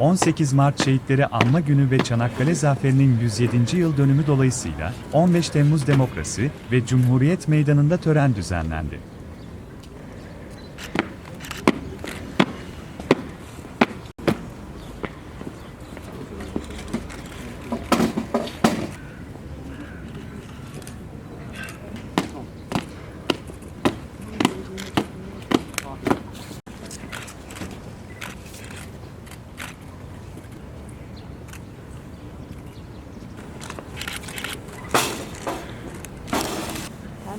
18 Mart Şehitleri Anma Günü ve Çanakkale Zaferi'nin 107. yıl dönümü dolayısıyla 15 Temmuz Demokrasi ve Cumhuriyet Meydanı'nda tören düzenlendi.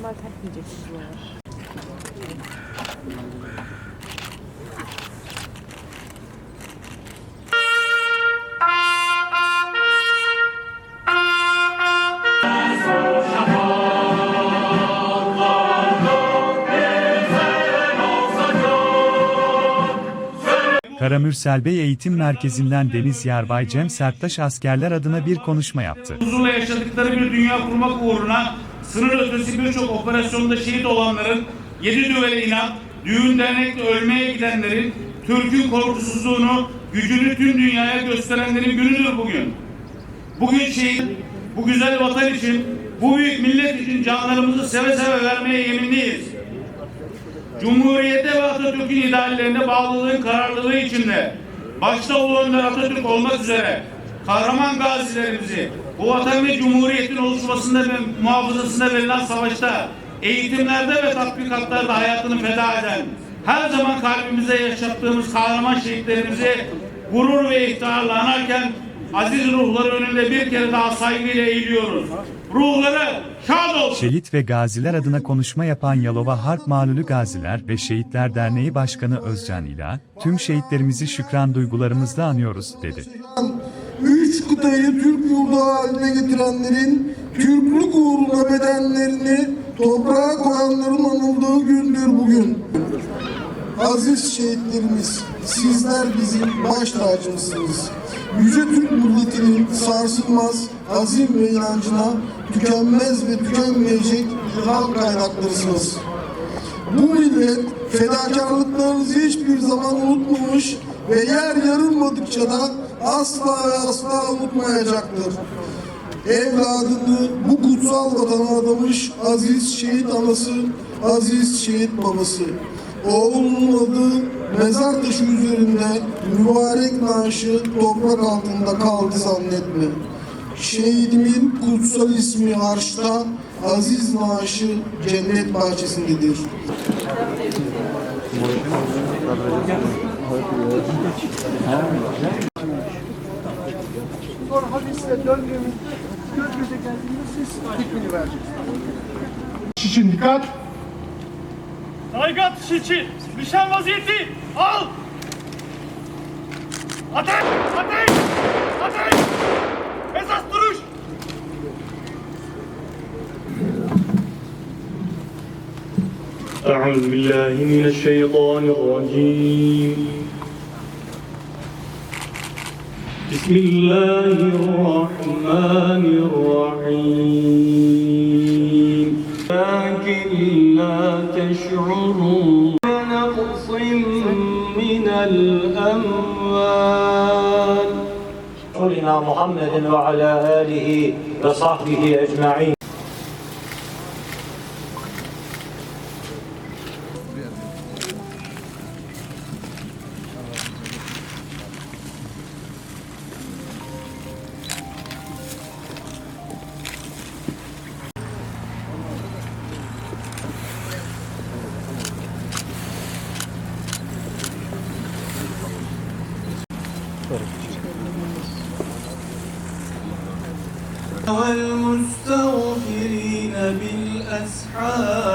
Einmal takmayacaksınız bu ara. Karamürsel Bey Eğitim Merkezi'nden Deniz Yarbay Cem Serttaş askerler adına bir konuşma yaptı. huzurla yaşadıkları bir dünya kurmak uğruna sınır ötesi birçok operasyonda şehit olanların, yedi düvele inat, düğün dernekle ölmeye gidenlerin, Türk'ün korkusuzluğunu, gücünü tüm dünyaya gösterenlerin günüdür bugün. Bugün şehit, bu güzel vatan için, bu büyük millet için canlarımızı seve seve vermeye yeminliyiz. Cumhuriyete ve Atatürk'ün ideallerine bağlılığın kararlılığı içinde başta Ulu Önder Atatürk olmak üzere kahraman gazilerimizi bu vatan ve cumhuriyetin oluşmasında ve muhafazasında verilen savaşta eğitimlerde ve tatbikatlarda hayatını feda eden her zaman kalbimize yaşattığımız kahraman şehitlerimizi gurur ve iftiharla anarken aziz ruhları önünde bir kere daha saygıyla eğiliyoruz. Ruhları şad olsun. Şehit ve gaziler adına konuşma yapan Yalova Harp Malulü Gaziler ve Şehitler Derneği Başkanı Özcan İla, tüm şehitlerimizi şükran duygularımızla anıyoruz, dedi. Üç kıtayı Türk yurdu haline getirenlerin, Türklük uğruna bedenlerini toprağa koyanların anıldığı gündür bugün. Aziz şehitlerimiz, sizler bizim baş tacımızsınız. Yüce Türk milletinin sarsılmaz azim ve inancına tükenmez ve tükenmeyecek ilham kaynaklarısınız. Bu millet fedakarlıklarınızı hiçbir zaman unutmamış ve yer yarılmadıkça da asla ve asla unutmayacaktır. Evladını bu kutsal vatana adamış aziz şehit anası, aziz şehit babası. Oğlunun adı mezar taşı üzerinde mübarek naaşı toprak altında kaldı zannetme. Şehidimin kutsal ismi harçta, aziz naaşı cennet bahçesindedir. Sonra hadisle döndüğümüzde göz göze geldiğinde siz hükmünü vereceksiniz. için dikkat. Saygı atışı için nişan vaziyeti al! Ateş! Ateş! Ateş! Esas duruş! أعوذ بالله من الشيطان الرجيم بسم الله الرحمن الرحيم. لكن لا تشعرون نقص من الأموال. رسولنا محمد وعلى آله وصحبه أجمعين. والمستغفرين بالأسحار.